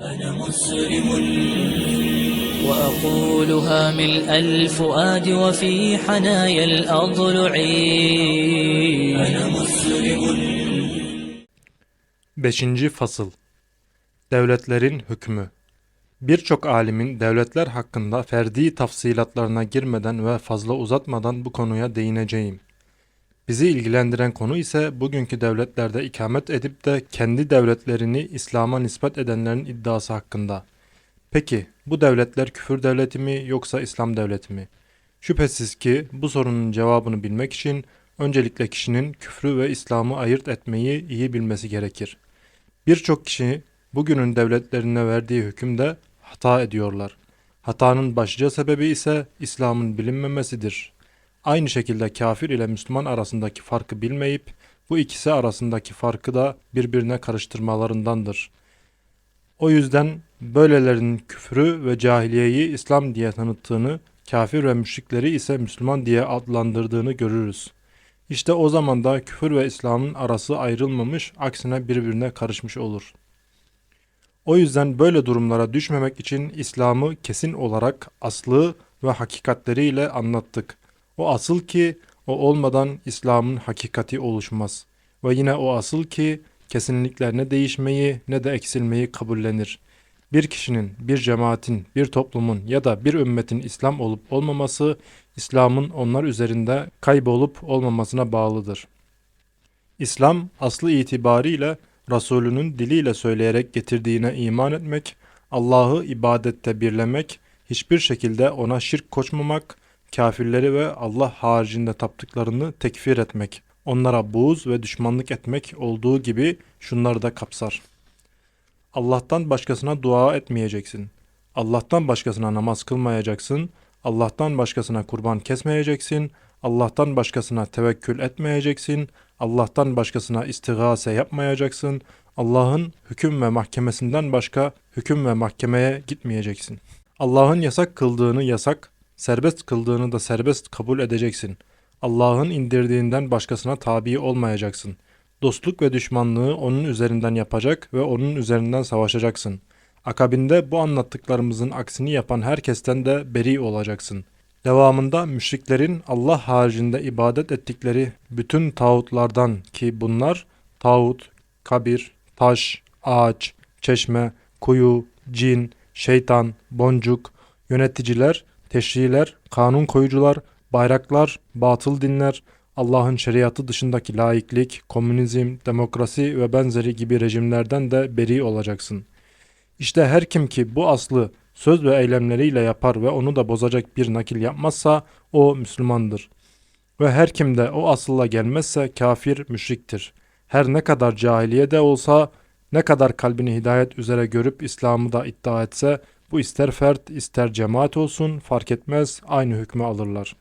أنا مسلم وأقولها ملء الفؤاد وفي حنايا الأضلع أنا مسلم 5. Fasıl Devletlerin Hükmü Birçok alimin devletler hakkında ferdi tafsilatlarına girmeden ve fazla uzatmadan bu konuya değineceğim. Bizi ilgilendiren konu ise bugünkü devletlerde ikamet edip de kendi devletlerini İslam'a nispet edenlerin iddiası hakkında. Peki bu devletler küfür devleti mi yoksa İslam devleti mi? Şüphesiz ki bu sorunun cevabını bilmek için öncelikle kişinin küfrü ve İslam'ı ayırt etmeyi iyi bilmesi gerekir. Birçok kişi bugünün devletlerine verdiği hükümde hata ediyorlar. Hatanın başlıca sebebi ise İslam'ın bilinmemesidir. Aynı şekilde kafir ile Müslüman arasındaki farkı bilmeyip bu ikisi arasındaki farkı da birbirine karıştırmalarındandır. O yüzden böylelerinin küfrü ve cahiliyeyi İslam diye tanıttığını, kafir ve müşrikleri ise Müslüman diye adlandırdığını görürüz. İşte o zaman da küfür ve İslam'ın arası ayrılmamış, aksine birbirine karışmış olur. O yüzden böyle durumlara düşmemek için İslam'ı kesin olarak aslı ve hakikatleriyle anlattık. O asıl ki o olmadan İslam'ın hakikati oluşmaz. Ve yine o asıl ki kesinlikler ne değişmeyi ne de eksilmeyi kabullenir. Bir kişinin, bir cemaatin, bir toplumun ya da bir ümmetin İslam olup olmaması İslam'ın onlar üzerinde kaybolup olmamasına bağlıdır. İslam aslı itibariyle Resulünün diliyle söyleyerek getirdiğine iman etmek, Allah'ı ibadette birlemek, hiçbir şekilde ona şirk koşmamak, kafirleri ve Allah haricinde taptıklarını tekfir etmek, onlara buğz ve düşmanlık etmek olduğu gibi şunları da kapsar. Allah'tan başkasına dua etmeyeceksin. Allah'tan başkasına namaz kılmayacaksın. Allah'tan başkasına kurban kesmeyeceksin. Allah'tan başkasına tevekkül etmeyeceksin. Allah'tan başkasına istigase yapmayacaksın. Allah'ın hüküm ve mahkemesinden başka hüküm ve mahkemeye gitmeyeceksin. Allah'ın yasak kıldığını yasak, serbest kıldığını da serbest kabul edeceksin. Allah'ın indirdiğinden başkasına tabi olmayacaksın. Dostluk ve düşmanlığı onun üzerinden yapacak ve onun üzerinden savaşacaksın. Akabinde bu anlattıklarımızın aksini yapan herkesten de beri olacaksın. Devamında müşriklerin Allah haricinde ibadet ettikleri bütün tağutlardan ki bunlar tağut, kabir, taş, ağaç, çeşme, kuyu, cin, şeytan, boncuk, yöneticiler, teşriler, kanun koyucular, bayraklar, batıl dinler, Allah'ın şeriatı dışındaki laiklik, komünizm, demokrasi ve benzeri gibi rejimlerden de beri olacaksın. İşte her kim ki bu aslı söz ve eylemleriyle yapar ve onu da bozacak bir nakil yapmazsa o Müslümandır. Ve her kim de o asılla gelmezse kafir, müşriktir. Her ne kadar cahiliye de olsa, ne kadar kalbini hidayet üzere görüp İslam'ı da iddia etse, bu ister fert ister cemaat olsun fark etmez aynı hükmü alırlar.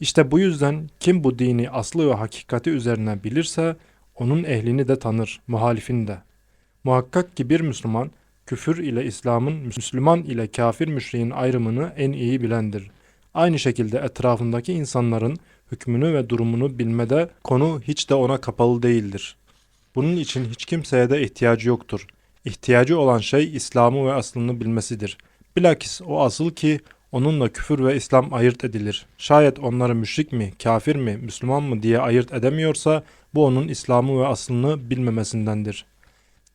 İşte bu yüzden kim bu dini aslı ve hakikati üzerine bilirse onun ehlini de tanır, muhalifini de. Muhakkak ki bir Müslüman küfür ile İslam'ın Müslüman ile kafir müşriğin ayrımını en iyi bilendir. Aynı şekilde etrafındaki insanların hükmünü ve durumunu bilmede konu hiç de ona kapalı değildir. Bunun için hiç kimseye de ihtiyacı yoktur. İhtiyacı olan şey İslam'ı ve aslını bilmesidir. Bilakis o asıl ki onunla küfür ve İslam ayırt edilir. Şayet onları müşrik mi, kafir mi, Müslüman mı diye ayırt edemiyorsa bu onun İslam'ı ve aslını bilmemesindendir.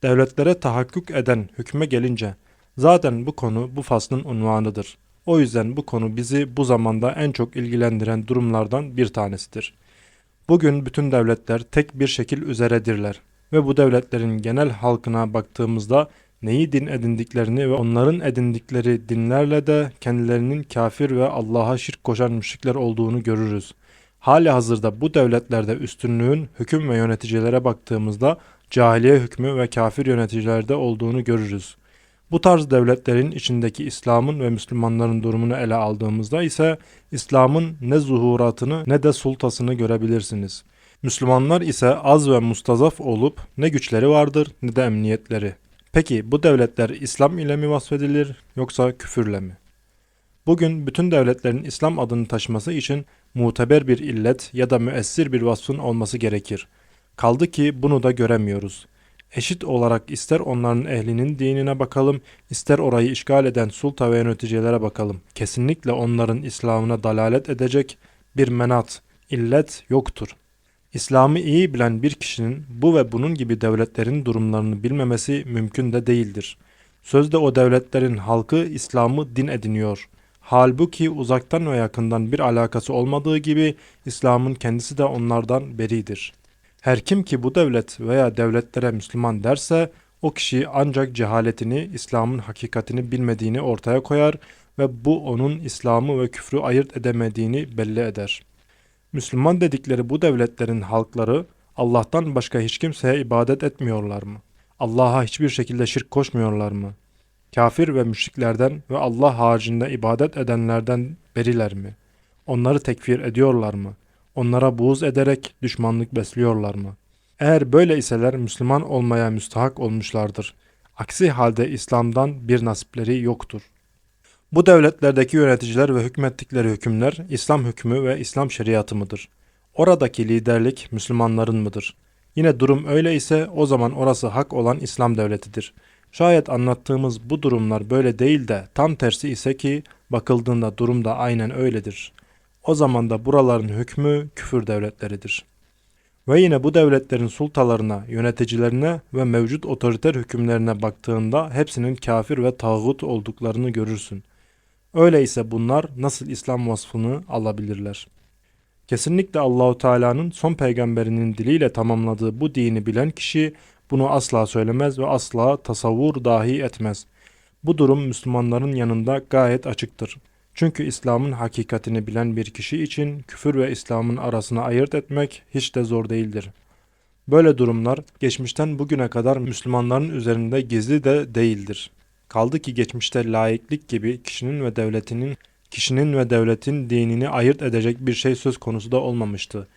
Devletlere tahakkük eden hükme gelince zaten bu konu bu faslın unvanıdır. O yüzden bu konu bizi bu zamanda en çok ilgilendiren durumlardan bir tanesidir. Bugün bütün devletler tek bir şekil üzeredirler ve bu devletlerin genel halkına baktığımızda neyi din edindiklerini ve onların edindikleri dinlerle de kendilerinin kafir ve Allah'a şirk koşan müşrikler olduğunu görürüz. Hali hazırda bu devletlerde üstünlüğün hüküm ve yöneticilere baktığımızda cahiliye hükmü ve kafir yöneticilerde olduğunu görürüz. Bu tarz devletlerin içindeki İslam'ın ve Müslümanların durumunu ele aldığımızda ise İslam'ın ne zuhuratını ne de sultasını görebilirsiniz. Müslümanlar ise az ve mustazaf olup ne güçleri vardır ne de emniyetleri. Peki bu devletler İslam ile mi vasfedilir yoksa küfürle mi? Bugün bütün devletlerin İslam adını taşıması için muteber bir illet ya da müessir bir vasfın olması gerekir. Kaldı ki bunu da göremiyoruz. Eşit olarak ister onların ehlinin dinine bakalım, ister orayı işgal eden sulta ve yöneticilere bakalım. Kesinlikle onların İslam'ına dalalet edecek bir menat, illet yoktur. İslam'ı iyi bilen bir kişinin bu ve bunun gibi devletlerin durumlarını bilmemesi mümkün de değildir. Sözde o devletlerin halkı İslam'ı din ediniyor. Halbuki uzaktan ve yakından bir alakası olmadığı gibi İslam'ın kendisi de onlardan beridir. Her kim ki bu devlet veya devletlere Müslüman derse o kişi ancak cehaletini, İslam'ın hakikatini bilmediğini ortaya koyar ve bu onun İslam'ı ve küfrü ayırt edemediğini belli eder. Müslüman dedikleri bu devletlerin halkları Allah'tan başka hiç kimseye ibadet etmiyorlar mı? Allah'a hiçbir şekilde şirk koşmuyorlar mı? Kafir ve müşriklerden ve Allah haricinde ibadet edenlerden beriler mi? Onları tekfir ediyorlar mı? Onlara buğz ederek düşmanlık besliyorlar mı? Eğer böyle iseler Müslüman olmaya müstahak olmuşlardır. Aksi halde İslam'dan bir nasipleri yoktur. Bu devletlerdeki yöneticiler ve hükmettikleri hükümler İslam hükmü ve İslam şeriatı mıdır? Oradaki liderlik Müslümanların mıdır? Yine durum öyle ise o zaman orası hak olan İslam devletidir. Şayet anlattığımız bu durumlar böyle değil de tam tersi ise ki bakıldığında durum da aynen öyledir. O zaman da buraların hükmü küfür devletleridir. Ve yine bu devletlerin sultalarına, yöneticilerine ve mevcut otoriter hükümlerine baktığında hepsinin kafir ve tağut olduklarını görürsün. Öyleyse bunlar nasıl İslam vasfını alabilirler? Kesinlikle Allahu Teala'nın son peygamberinin diliyle tamamladığı bu dini bilen kişi bunu asla söylemez ve asla tasavvur dahi etmez. Bu durum Müslümanların yanında gayet açıktır. Çünkü İslam'ın hakikatini bilen bir kişi için küfür ve İslam'ın arasını ayırt etmek hiç de zor değildir. Böyle durumlar geçmişten bugüne kadar Müslümanların üzerinde gizli de değildir. Kaldı ki geçmişte laiklik gibi kişinin ve devletinin kişinin ve devletin dinini ayırt edecek bir şey söz konusu da olmamıştı.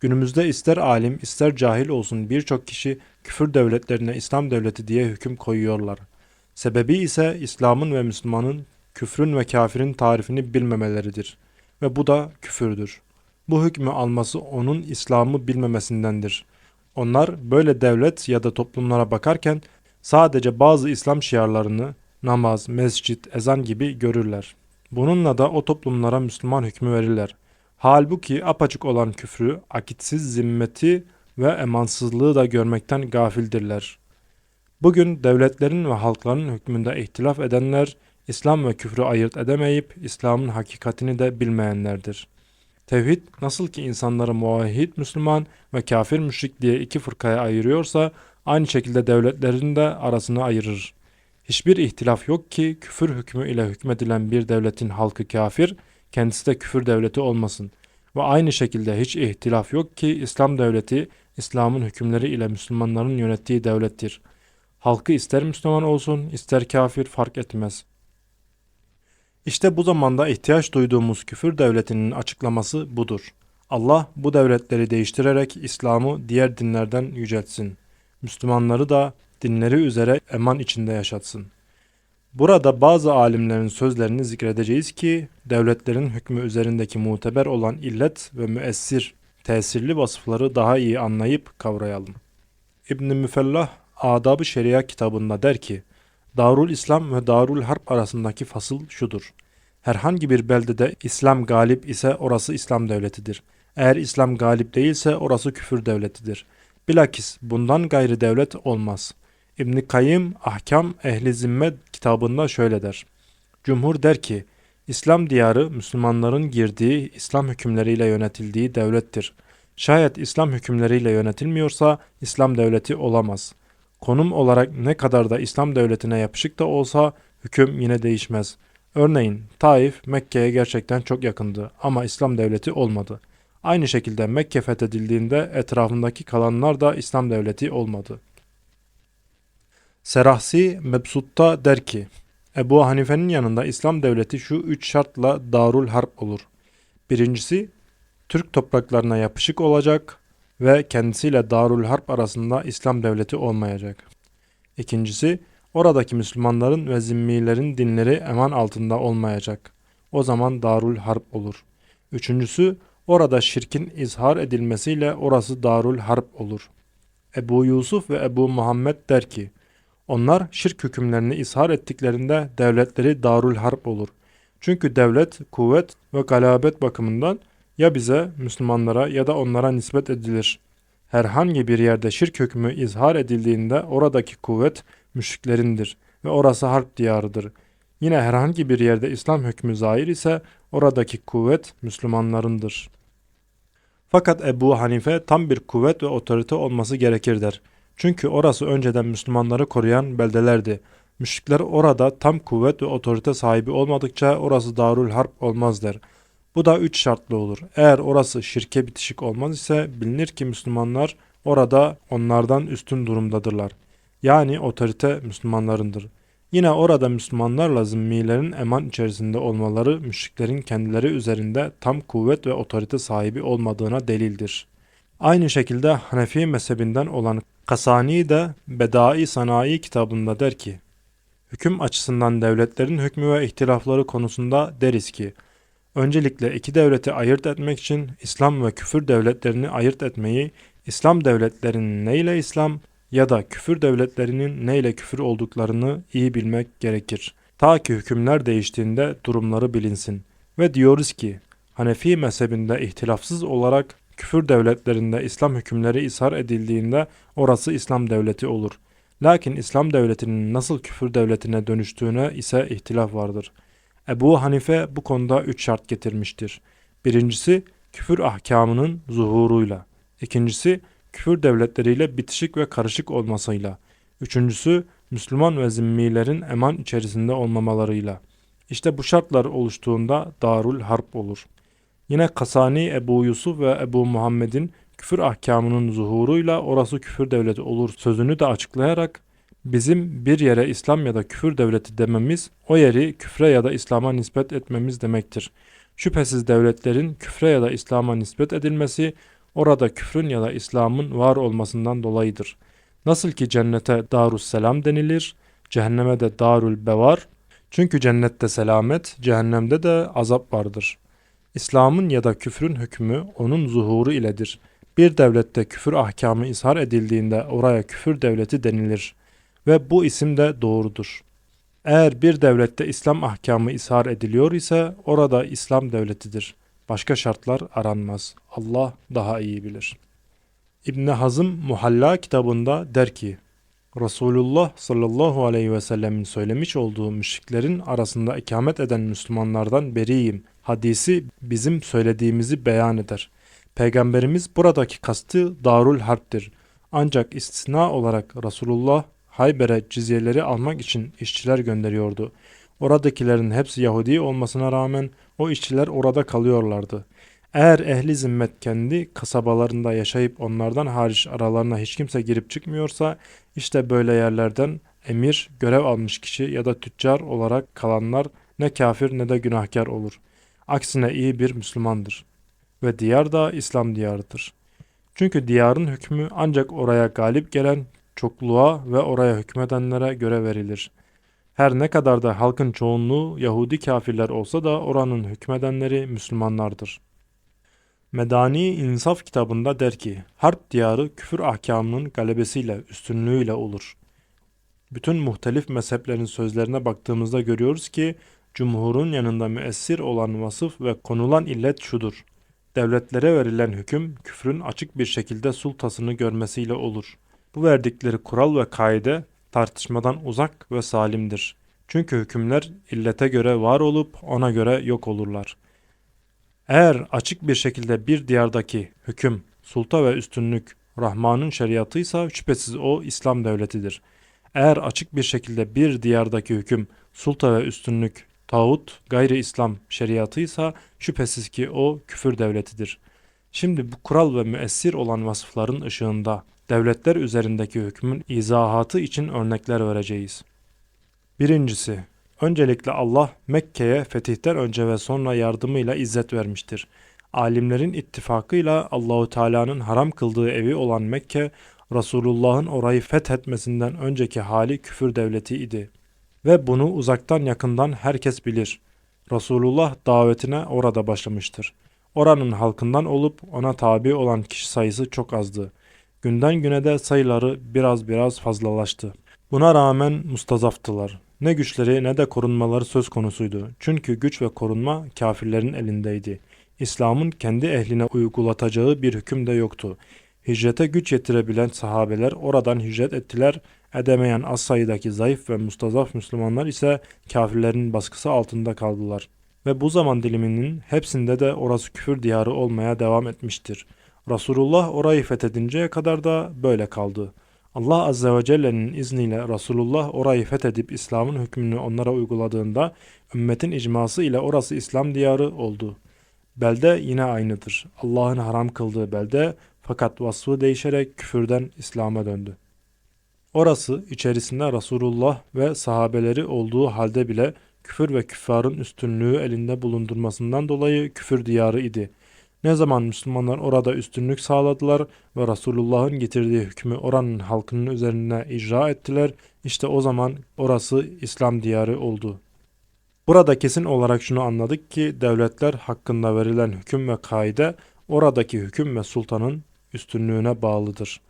Günümüzde ister alim ister cahil olsun birçok kişi küfür devletlerine İslam devleti diye hüküm koyuyorlar. Sebebi ise İslam'ın ve Müslümanın küfrün ve kafirin tarifini bilmemeleridir. Ve bu da küfürdür. Bu hükmü alması onun İslam'ı bilmemesindendir. Onlar böyle devlet ya da toplumlara bakarken sadece bazı İslam şiarlarını namaz, mescit, ezan gibi görürler. Bununla da o toplumlara Müslüman hükmü verirler. Halbuki apaçık olan küfrü, akitsiz zimmeti ve emansızlığı da görmekten gafildirler. Bugün devletlerin ve halkların hükmünde ihtilaf edenler, İslam ve küfrü ayırt edemeyip İslam'ın hakikatini de bilmeyenlerdir. Tevhid nasıl ki insanları muvahhid Müslüman ve kafir müşrik diye iki fırkaya ayırıyorsa aynı şekilde devletlerin de arasını ayırır. Hiçbir ihtilaf yok ki küfür hükmü ile hükmedilen bir devletin halkı kafir, kendisi de küfür devleti olmasın. Ve aynı şekilde hiç ihtilaf yok ki İslam devleti, İslam'ın hükümleri ile Müslümanların yönettiği devlettir. Halkı ister Müslüman olsun, ister kafir fark etmez. İşte bu zamanda ihtiyaç duyduğumuz küfür devletinin açıklaması budur. Allah bu devletleri değiştirerek İslam'ı diğer dinlerden yüceltsin. Müslümanları da dinleri üzere eman içinde yaşatsın. Burada bazı alimlerin sözlerini zikredeceğiz ki devletlerin hükmü üzerindeki muteber olan illet ve müessir, tesirli vasıfları daha iyi anlayıp kavrayalım. İbn Müfellah Adab-ı Şeria kitabında der ki, Darul İslam ve Darul Harp arasındaki fasıl şudur. Herhangi bir beldede İslam galip ise orası İslam devletidir. Eğer İslam galip değilse orası küfür devletidir. Bilakis bundan gayri devlet olmaz. İbn Kayyım Ahkam Ehli Zimmet kitabında şöyle der. Cumhur der ki, İslam diyarı Müslümanların girdiği İslam hükümleriyle yönetildiği devlettir. Şayet İslam hükümleriyle yönetilmiyorsa İslam devleti olamaz. Konum olarak ne kadar da İslam devletine yapışık da olsa hüküm yine değişmez. Örneğin Taif Mekke'ye gerçekten çok yakındı ama İslam devleti olmadı. Aynı şekilde Mekke fethedildiğinde etrafındaki kalanlar da İslam devleti olmadı. Serahsi Mebsut'ta der ki, Ebu Hanife'nin yanında İslam devleti şu üç şartla Darul Harp olur. Birincisi, Türk topraklarına yapışık olacak ve kendisiyle Darul Harp arasında İslam devleti olmayacak. İkincisi, oradaki Müslümanların ve zimmilerin dinleri eman altında olmayacak. O zaman Darul Harp olur. Üçüncüsü, orada şirkin izhar edilmesiyle orası Darul Harp olur. Ebu Yusuf ve Ebu Muhammed der ki, onlar şirk hükümlerini ishar ettiklerinde devletleri darul harp olur. Çünkü devlet, kuvvet ve galabet bakımından ya bize, Müslümanlara ya da onlara nispet edilir. Herhangi bir yerde şirk hükmü izhar edildiğinde oradaki kuvvet müşriklerindir ve orası harp diyarıdır. Yine herhangi bir yerde İslam hükmü zahir ise oradaki kuvvet Müslümanlarındır. Fakat Ebu Hanife tam bir kuvvet ve otorite olması gerekir der. Çünkü orası önceden Müslümanları koruyan beldelerdi. Müşrikler orada tam kuvvet ve otorite sahibi olmadıkça orası darul harp olmaz der. Bu da üç şartlı olur. Eğer orası şirke bitişik olmaz ise bilinir ki Müslümanlar orada onlardan üstün durumdadırlar. Yani otorite Müslümanlarındır. Yine orada Müslümanlarla zimmilerin eman içerisinde olmaları müşriklerin kendileri üzerinde tam kuvvet ve otorite sahibi olmadığına delildir. Aynı şekilde Hanefi mezhebinden olan Kasani de Bedai Sanayi kitabında der ki, Hüküm açısından devletlerin hükmü ve ihtilafları konusunda deriz ki, öncelikle iki devleti ayırt etmek için İslam ve küfür devletlerini ayırt etmeyi, İslam devletlerinin neyle İslam ya da küfür devletlerinin neyle küfür olduklarını iyi bilmek gerekir. Ta ki hükümler değiştiğinde durumları bilinsin. Ve diyoruz ki, Hanefi mezhebinde ihtilafsız olarak küfür devletlerinde İslam hükümleri ishar edildiğinde orası İslam devleti olur. Lakin İslam devletinin nasıl küfür devletine dönüştüğüne ise ihtilaf vardır. Ebu Hanife bu konuda üç şart getirmiştir. Birincisi küfür ahkamının zuhuruyla. İkincisi küfür devletleriyle bitişik ve karışık olmasıyla. Üçüncüsü Müslüman ve zimmilerin eman içerisinde olmamalarıyla. İşte bu şartlar oluştuğunda darul harp olur. Yine Kasani Ebu Yusuf ve Ebu Muhammed'in küfür ahkamının zuhuruyla orası küfür devleti olur sözünü de açıklayarak bizim bir yere İslam ya da küfür devleti dememiz o yeri küfre ya da İslam'a nispet etmemiz demektir. Şüphesiz devletlerin küfre ya da İslam'a nispet edilmesi orada küfrün ya da İslam'ın var olmasından dolayıdır. Nasıl ki cennete Darusselam denilir, cehenneme de Darul Bevar. Çünkü cennette selamet, cehennemde de azap vardır. İslam'ın ya da küfrün hükmü onun zuhuru iledir. Bir devlette küfür ahkamı ishar edildiğinde oraya küfür devleti denilir ve bu isim de doğrudur. Eğer bir devlette İslam ahkamı ishar ediliyor ise orada İslam devletidir. Başka şartlar aranmaz. Allah daha iyi bilir. İbn Hazım Muhalla kitabında der ki, Resulullah sallallahu aleyhi ve sellemin söylemiş olduğu müşriklerin arasında ikamet eden Müslümanlardan beriyim. Hadisi bizim söylediğimizi beyan eder. Peygamberimiz buradaki kastı Darul Harp'tir. Ancak istisna olarak Resulullah Hayber'e cizyeleri almak için işçiler gönderiyordu. Oradakilerin hepsi Yahudi olmasına rağmen o işçiler orada kalıyorlardı. Eğer ehli zimmet kendi kasabalarında yaşayıp onlardan hariç aralarına hiç kimse girip çıkmıyorsa işte böyle yerlerden emir, görev almış kişi ya da tüccar olarak kalanlar ne kafir ne de günahkar olur. Aksine iyi bir Müslümandır. Ve diyar da İslam diyarıdır. Çünkü diyarın hükmü ancak oraya galip gelen çokluğa ve oraya hükmedenlere göre verilir. Her ne kadar da halkın çoğunluğu Yahudi kafirler olsa da oranın hükmedenleri Müslümanlardır. Medani İnsaf kitabında der ki, harp diyarı küfür ahkamının galebesiyle, üstünlüğüyle olur. Bütün muhtelif mezheplerin sözlerine baktığımızda görüyoruz ki, cumhurun yanında müessir olan vasıf ve konulan illet şudur. Devletlere verilen hüküm, küfrün açık bir şekilde sultasını görmesiyle olur. Bu verdikleri kural ve kaide, tartışmadan uzak ve salimdir. Çünkü hükümler illete göre var olup ona göre yok olurlar. Eğer açık bir şekilde bir diyardaki hüküm, sulta ve üstünlük Rahman'ın şeriatıysa şüphesiz o İslam devletidir. Eğer açık bir şekilde bir diyardaki hüküm, sulta ve üstünlük tağut, gayri İslam şeriatıysa şüphesiz ki o küfür devletidir. Şimdi bu kural ve müessir olan vasıfların ışığında devletler üzerindeki hükmün izahatı için örnekler vereceğiz. Birincisi, öncelikle Allah Mekke'ye fetihten önce ve sonra yardımıyla izzet vermiştir. Alimlerin ittifakıyla Allahu Teala'nın haram kıldığı evi olan Mekke, Resulullah'ın orayı fethetmesinden önceki hali küfür devleti idi. Ve bunu uzaktan yakından herkes bilir. Resulullah davetine orada başlamıştır. Oranın halkından olup ona tabi olan kişi sayısı çok azdı. Günden güne de sayıları biraz biraz fazlalaştı. Buna rağmen mustazaftılar. Ne güçleri ne de korunmaları söz konusuydu. Çünkü güç ve korunma kafirlerin elindeydi. İslam'ın kendi ehline uygulatacağı bir hüküm de yoktu. Hicrete güç yetirebilen sahabeler oradan hicret ettiler, edemeyen az sayıdaki zayıf ve mustazaf Müslümanlar ise kafirlerin baskısı altında kaldılar. Ve bu zaman diliminin hepsinde de orası küfür diyarı olmaya devam etmiştir. Resulullah orayı fethedinceye kadar da böyle kaldı. Allah Azze ve Celle'nin izniyle Resulullah orayı fethedip İslam'ın hükmünü onlara uyguladığında ümmetin icması ile orası İslam diyarı oldu. Belde yine aynıdır. Allah'ın haram kıldığı belde fakat vasfı değişerek küfürden İslam'a döndü. Orası içerisinde Resulullah ve sahabeleri olduğu halde bile küfür ve küffarın üstünlüğü elinde bulundurmasından dolayı küfür diyarı idi. Ne zaman Müslümanlar orada üstünlük sağladılar ve Resulullah'ın getirdiği hükmü oranın halkının üzerine icra ettiler, işte o zaman orası İslam diyarı oldu. Burada kesin olarak şunu anladık ki devletler hakkında verilen hüküm ve kaide oradaki hüküm ve sultanın üstünlüğüne bağlıdır.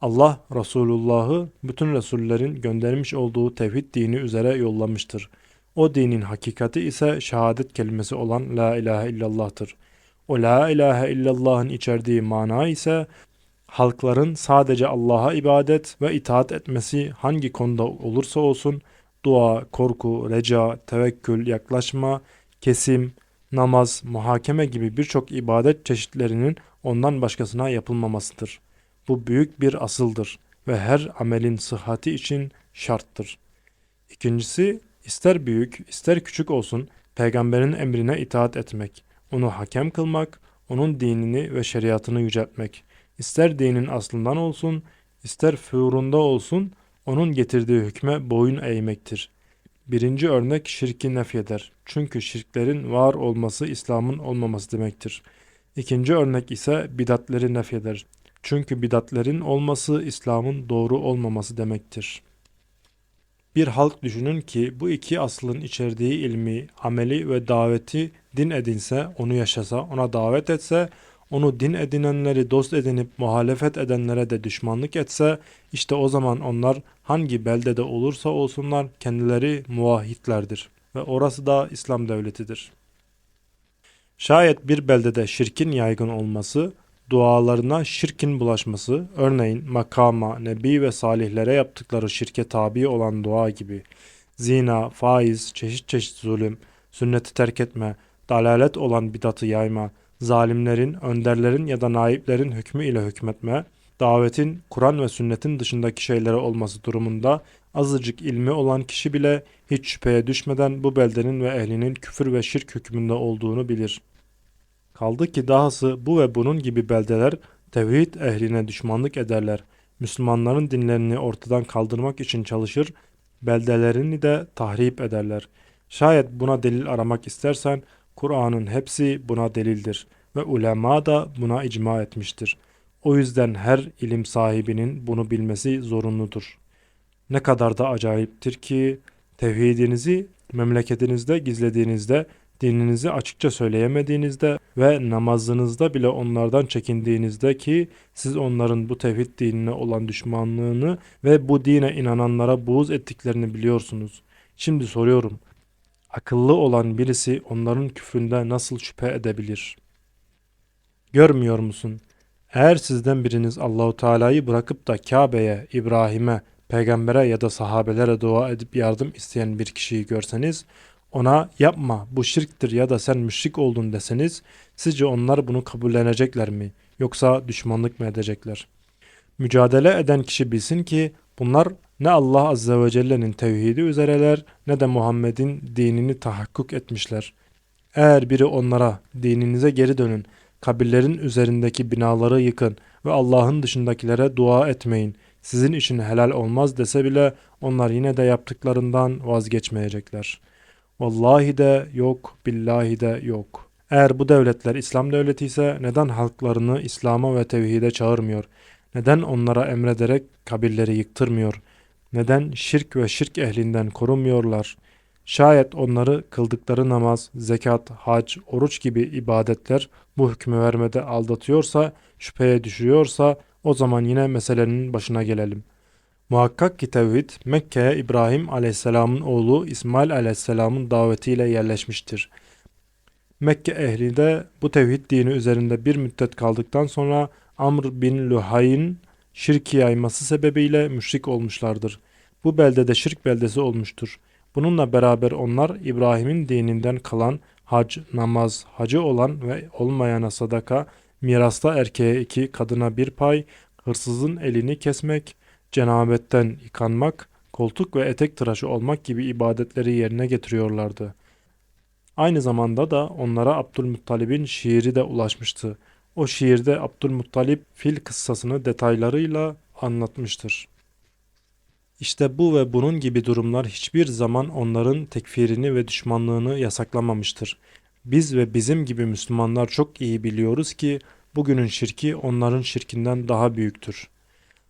Allah Resulullah'ı bütün Resullerin göndermiş olduğu tevhid dini üzere yollamıştır. O dinin hakikati ise şehadet kelimesi olan La ilahe illallah'tır. O La ilahe illallah'ın içerdiği mana ise halkların sadece Allah'a ibadet ve itaat etmesi hangi konuda olursa olsun dua, korku, reca, tevekkül, yaklaşma, kesim, namaz, muhakeme gibi birçok ibadet çeşitlerinin ondan başkasına yapılmamasıdır. Bu büyük bir asıldır ve her amelin sıhhati için şarttır. İkincisi, ister büyük, ister küçük olsun, peygamberin emrine itaat etmek, onu hakem kılmak, onun dinini ve şeriatını yüceltmek. İster dinin aslından olsun, ister furunda olsun, onun getirdiği hükme boyun eğmektir. Birinci örnek şirki nefyeder. Çünkü şirklerin var olması İslam'ın olmaması demektir. İkinci örnek ise bidatleri nefyeder. Çünkü bidatlerin olması İslam'ın doğru olmaması demektir. Bir halk düşünün ki bu iki aslın içerdiği ilmi, ameli ve daveti din edinse, onu yaşasa, ona davet etse, onu din edinenleri dost edinip muhalefet edenlere de düşmanlık etse, işte o zaman onlar hangi beldede olursa olsunlar kendileri muvahhidlerdir ve orası da İslam devletidir. Şayet bir beldede şirkin yaygın olması, dualarına şirkin bulaşması, örneğin makama, nebi ve salihlere yaptıkları şirke tabi olan dua gibi, zina, faiz, çeşit çeşit zulüm, sünneti terk etme, dalalet olan bidatı yayma, zalimlerin, önderlerin ya da naiplerin hükmü ile hükmetme, davetin Kur'an ve sünnetin dışındaki şeylere olması durumunda azıcık ilmi olan kişi bile hiç şüpheye düşmeden bu beldenin ve ehlinin küfür ve şirk hükmünde olduğunu bilir. Kaldı ki dahası bu ve bunun gibi beldeler tevhid ehline düşmanlık ederler. Müslümanların dinlerini ortadan kaldırmak için çalışır, beldelerini de tahrip ederler. Şayet buna delil aramak istersen Kur'an'ın hepsi buna delildir ve ulema da buna icma etmiştir. O yüzden her ilim sahibinin bunu bilmesi zorunludur. Ne kadar da acayiptir ki tevhidinizi memleketinizde gizlediğinizde, dininizi açıkça söyleyemediğinizde ve namazınızda bile onlardan çekindiğinizde ki siz onların bu tevhid dinine olan düşmanlığını ve bu dine inananlara buğz ettiklerini biliyorsunuz. Şimdi soruyorum. Akıllı olan birisi onların küfründe nasıl şüphe edebilir? Görmüyor musun? Eğer sizden biriniz Allahu Teala'yı bırakıp da Kabe'ye, İbrahim'e, peygambere ya da sahabelere dua edip yardım isteyen bir kişiyi görseniz, ona yapma bu şirktir ya da sen müşrik oldun deseniz, sizce onlar bunu kabullenecekler mi? Yoksa düşmanlık mı edecekler? Mücadele eden kişi bilsin ki bunlar ne Allah Azze ve Celle'nin tevhidi üzereler ne de Muhammed'in dinini tahakkuk etmişler. Eğer biri onlara dininize geri dönün, kabirlerin üzerindeki binaları yıkın ve Allah'ın dışındakilere dua etmeyin, sizin için helal olmaz dese bile onlar yine de yaptıklarından vazgeçmeyecekler. Vallahi de yok, billahi de yok. Eğer bu devletler İslam devleti ise neden halklarını İslam'a ve tevhide çağırmıyor? Neden onlara emrederek kabirleri yıktırmıyor? Neden şirk ve şirk ehlinden korumuyorlar? Şayet onları kıldıkları namaz, zekat, hac, oruç gibi ibadetler bu hükmü vermede aldatıyorsa, şüpheye düşürüyorsa O zaman yine meselenin başına gelelim. Muhakkak ki tevhid Mekke'ye İbrahim aleyhisselamın oğlu İsmail aleyhisselamın davetiyle yerleşmiştir. Mekke ehli de bu tevhid dini üzerinde bir müddet kaldıktan sonra Amr bin Luhay'ın şirki yayması sebebiyle müşrik olmuşlardır. Bu beldede şirk beldesi olmuştur. Bununla beraber onlar İbrahim'in dininden kalan hac, namaz, hacı olan ve olmayana sadaka, mirasta erkeğe iki, kadına bir pay, hırsızın elini kesmek, cenabetten yıkanmak, koltuk ve etek tıraşı olmak gibi ibadetleri yerine getiriyorlardı. Aynı zamanda da onlara Abdülmuttalib'in şiiri de ulaşmıştı. O şiirde Abdülmuttalip fil kıssasını detaylarıyla anlatmıştır. İşte bu ve bunun gibi durumlar hiçbir zaman onların tekfirini ve düşmanlığını yasaklamamıştır. Biz ve bizim gibi Müslümanlar çok iyi biliyoruz ki bugünün şirki onların şirkinden daha büyüktür.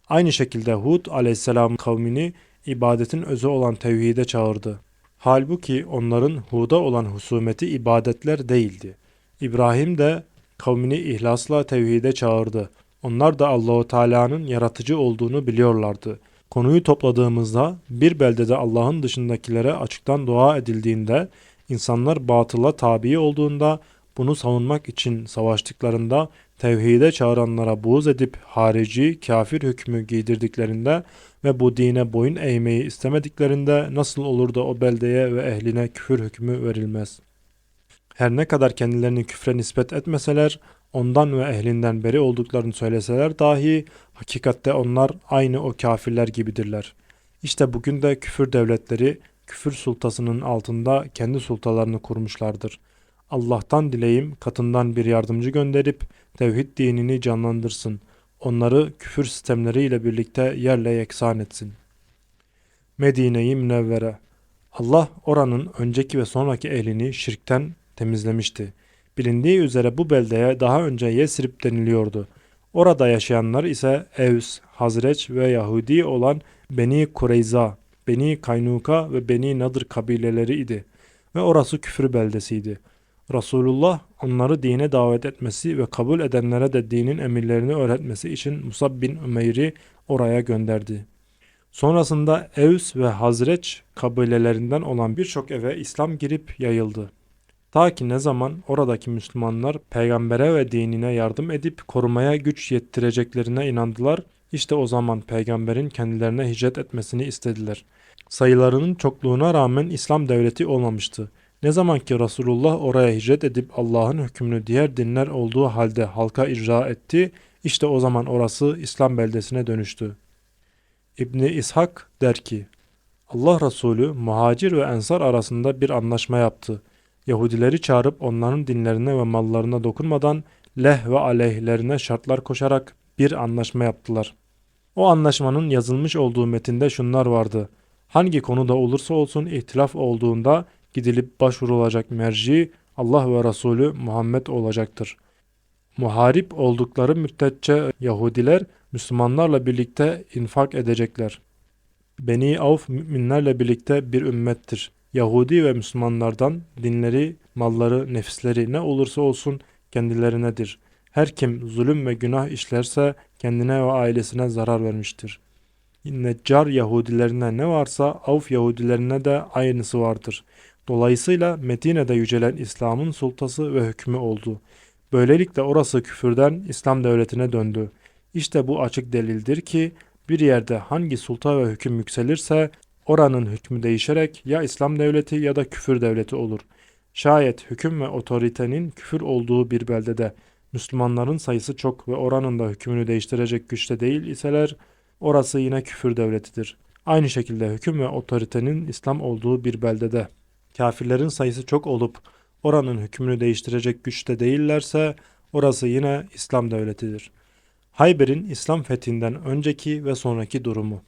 Aynı şekilde Hud aleyhisselam kavmini ibadetin özü olan tevhide çağırdı. Halbuki onların Hud'a olan husumeti ibadetler değildi. İbrahim de kavmini ihlasla tevhide çağırdı. Onlar da Allahu Teala'nın yaratıcı olduğunu biliyorlardı. Konuyu topladığımızda bir beldede Allah'ın dışındakilere açıktan dua edildiğinde, insanlar batıla tabi olduğunda, bunu savunmak için savaştıklarında, tevhide çağıranlara buğz edip harici, kafir hükmü giydirdiklerinde ve bu dine boyun eğmeyi istemediklerinde nasıl olur da o beldeye ve ehline küfür hükmü verilmez? Her ne kadar kendilerini küfre nispet etmeseler, ondan ve ehlinden beri olduklarını söyleseler dahi hakikatte onlar aynı o kafirler gibidirler. İşte bugün de küfür devletleri küfür sultasının altında kendi sultalarını kurmuşlardır. Allah'tan dileyim katından bir yardımcı gönderip tevhid dinini canlandırsın. Onları küfür sistemleriyle birlikte yerle yeksan etsin. Medine-i Münevvere Allah oranın önceki ve sonraki ehlini şirkten temizlemişti. Bilindiği üzere bu beldeye daha önce Yesrib deniliyordu. Orada yaşayanlar ise Evs, Hazreç ve Yahudi olan Beni Kureyza, Beni Kaynuka ve Beni Nadır kabileleri idi ve orası küfür beldesiydi. Resulullah onları dine davet etmesi ve kabul edenlere de dinin emirlerini öğretmesi için Musab bin Ümeyr'i oraya gönderdi. Sonrasında Evs ve Hazreç kabilelerinden olan birçok eve İslam girip yayıldı. Ta ki ne zaman oradaki Müslümanlar peygambere ve dinine yardım edip korumaya güç yettireceklerine inandılar, işte o zaman peygamberin kendilerine hicret etmesini istediler. Sayılarının çokluğuna rağmen İslam devleti olmamıştı. Ne zaman ki Resulullah oraya hicret edip Allah'ın hükmünü diğer dinler olduğu halde halka icra etti, işte o zaman orası İslam beldesine dönüştü. İbni İshak der ki, Allah Resulü muhacir ve ensar arasında bir anlaşma yaptı. Yahudileri çağırıp onların dinlerine ve mallarına dokunmadan leh ve aleyhlerine şartlar koşarak bir anlaşma yaptılar. O anlaşmanın yazılmış olduğu metinde şunlar vardı. Hangi konuda olursa olsun ihtilaf olduğunda gidilip başvurulacak merci Allah ve Resulü Muhammed olacaktır. Muharip oldukları müddetçe Yahudiler Müslümanlarla birlikte infak edecekler. Beni Avf müminlerle birlikte bir ümmettir. Yahudi ve Müslümanlardan dinleri, malları, nefisleri ne olursa olsun kendilerinedir. Her kim zulüm ve günah işlerse kendine ve ailesine zarar vermiştir. Neccar Yahudilerine ne varsa Avf Yahudilerine de aynısı vardır. Dolayısıyla Medine'de yücelen İslam'ın sultası ve hükmü oldu. Böylelikle orası küfürden İslam devletine döndü. İşte bu açık delildir ki bir yerde hangi sulta ve hüküm yükselirse oranın hükmü değişerek ya İslam devleti ya da küfür devleti olur. Şayet hüküm ve otoritenin küfür olduğu bir beldede Müslümanların sayısı çok ve oranın da hükmünü değiştirecek güçte değil iseler orası yine küfür devletidir. Aynı şekilde hüküm ve otoritenin İslam olduğu bir beldede kafirlerin sayısı çok olup oranın hükmünü değiştirecek güçte değillerse orası yine İslam devletidir. Hayber'in İslam fethinden önceki ve sonraki durumu.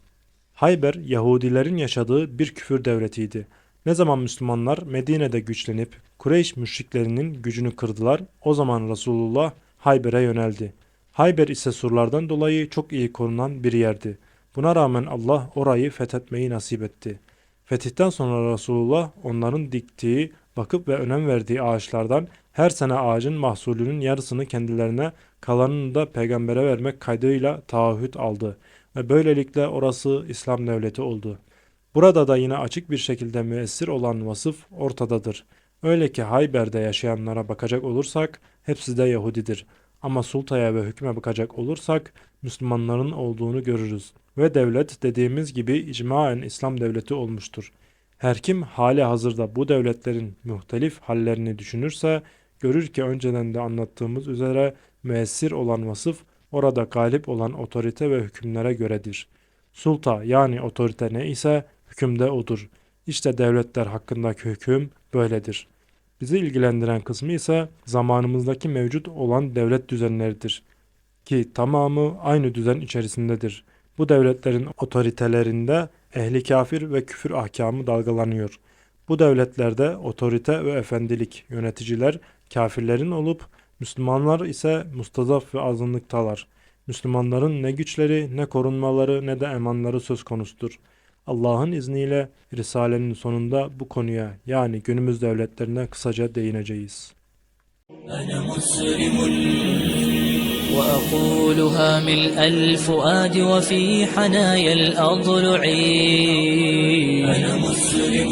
Hayber Yahudilerin yaşadığı bir küfür devletiydi. Ne zaman Müslümanlar Medine'de güçlenip Kureyş müşriklerinin gücünü kırdılar, o zaman Resulullah Hayber'e yöneldi. Hayber ise surlardan dolayı çok iyi korunan bir yerdi. Buna rağmen Allah orayı fethetmeyi nasip etti. Fetihten sonra Resulullah onların diktiği, bakıp ve önem verdiği ağaçlardan her sene ağacın mahsulünün yarısını kendilerine kalanını da peygambere vermek kaydıyla taahhüt aldı ve böylelikle orası İslam devleti oldu. Burada da yine açık bir şekilde müessir olan vasıf ortadadır. Öyle ki Hayber'de yaşayanlara bakacak olursak hepsi de Yahudidir. Ama sultaya ve hükme bakacak olursak Müslümanların olduğunu görürüz. Ve devlet dediğimiz gibi icmaen İslam devleti olmuştur. Her kim hali hazırda bu devletlerin muhtelif hallerini düşünürse görür ki önceden de anlattığımız üzere müessir olan vasıf orada galip olan otorite ve hükümlere göredir. Sulta yani otorite ne ise hükümde odur. İşte devletler hakkındaki hüküm böyledir. Bizi ilgilendiren kısmı ise zamanımızdaki mevcut olan devlet düzenleridir. Ki tamamı aynı düzen içerisindedir. Bu devletlerin otoritelerinde ehli kafir ve küfür ahkamı dalgalanıyor. Bu devletlerde otorite ve efendilik, yöneticiler kafirlerin olup Müslümanlar ise mustazaf ve azınlıktalar. Müslümanların ne güçleri, ne korunmaları, ne de emanları söz konusudur. Allah'ın izniyle Risale'nin sonunda bu konuya yani günümüz devletlerine kısaca değineceğiz. أنا مسلم وأقولها ملء الفؤاد وفي حنايا الأضلع أنا مسلم